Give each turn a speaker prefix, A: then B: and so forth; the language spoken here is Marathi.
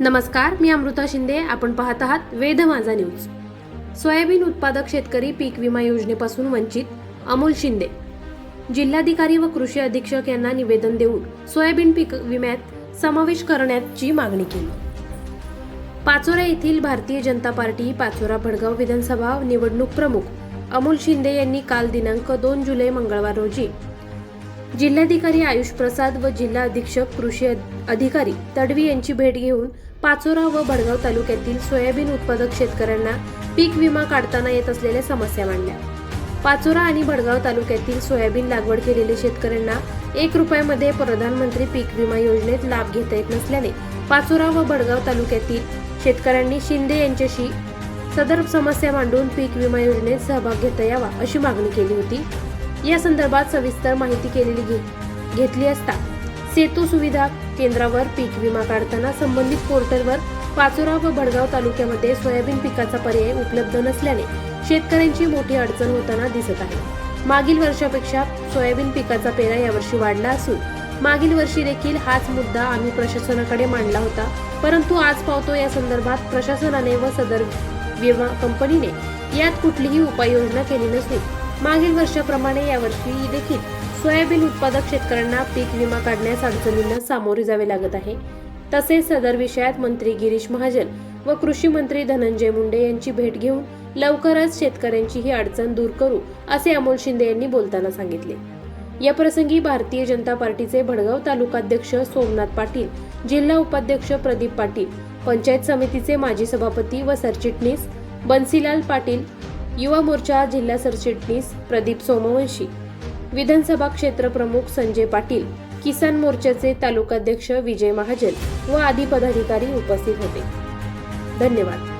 A: नमस्कार मी अमृता शिंदे. आपण पाहत आहात वेद माझा न्यूज. सोयाबीन उत्पादक शेतकरी पीक विमा योजनेपासून वंचित अमोल शिंदे. जिल्हाधिकारी व कृषी अधीक्षक यांना निवेदन देऊन सोयाबीन पीक विम्यात समावेश करण्याची मागणी केली. पाचोरा येथील भारतीय जनता पार्टी पाचोरा भडगाव विधानसभा निवडणूक प्रमुख अमोल शिंदे यांनी काल दिनांक दोन जुलै मंगळवार रोजी जिल्हाधिकारी आयुष प्रसाद व जिल्हा अधीक्षक कृषी अधिकारी तडवी यांची भेट घेऊन पाचोरा व भडगाव तालुक्यातील सोयाबीन उत्पादक शेतकऱ्यांना पीक विमा काढताना येत असलेल्या समस्या मांडल्या. पाचोरा आणि भडगाव तालुक्यातील सोयाबीन लागवड केलेल्या शेतकऱ्यांना एक रुपयामध्ये प्रधानमंत्री पीक विमा योजनेत लाभ घेता येत नसल्याने पाचोरा व भडगाव तालुक्यातील शेतकऱ्यांनी शिंदे यांच्याशी सदर समस्या मांडून पीक विमा योजनेत सहभाग घेता यावा अशी मागणी केली होती. या संदर्भात सविस्तर माहिती केलेली घे- घेतली असता सेतू सुविधा केंद्रावर पीक विमा काढताना संबंधित पोर्टलवर पाचोरा व भडगाव तालुक्यामध्ये सोयाबीन पिकाचा पर्याय उपलब्ध नसल्याने शेतकऱ्यांची मोठी अडचण होताना दिसत आहे. मागील वर्षापेक्षा सोयाबीन पिकाचा पेरा यावर्षी वाढला असून मागील वर्षी देखील हाच मुद्दा आम्ही प्रशासनाकडे मांडला होता. परंतु आज पावतो या संदर्भात प्रशासनाने व सदर विमा कंपनीने यात कुठलीही उपाययोजना केली नसून मागील वर्षाप्रमाणे यावर्षी देखील सोयाबीन उत्पादक शेतकऱ्यांना पीक विमा काढण्यास अडचणींना सामोरे जावे लागत आहे. तसेच सदर विषयात मंत्री गिरीश महाजन व कृषी मंत्री धनंजय मुंडे यांची भेट घेऊन लवकरच शेतकऱ्यांची ही अडचण दूर करू असे अमोल शिंदे यांनी बोलताना सांगितले. या प्रसंगी भारतीय जनता पार्टीचे भडगाव तालुकाध्यक्ष सोमनाथ पाटील जिल्हा उपाध्यक्ष प्रदीप पाटील पंचायत समितीचे माजी सभापती व सरचिटणीस बन्सीलाल पाटील युवा मोर्चा जिल्हा सरचिटणीस प्रदीप सोमवंशी. विधानसभा क्षेत्र प्रमुख संजय पाटील किसान मोर्चाचे तालुकाध्यक्ष विजय महाजन व आदी पदाधिकारी उपस्थित होते. धन्यवाद.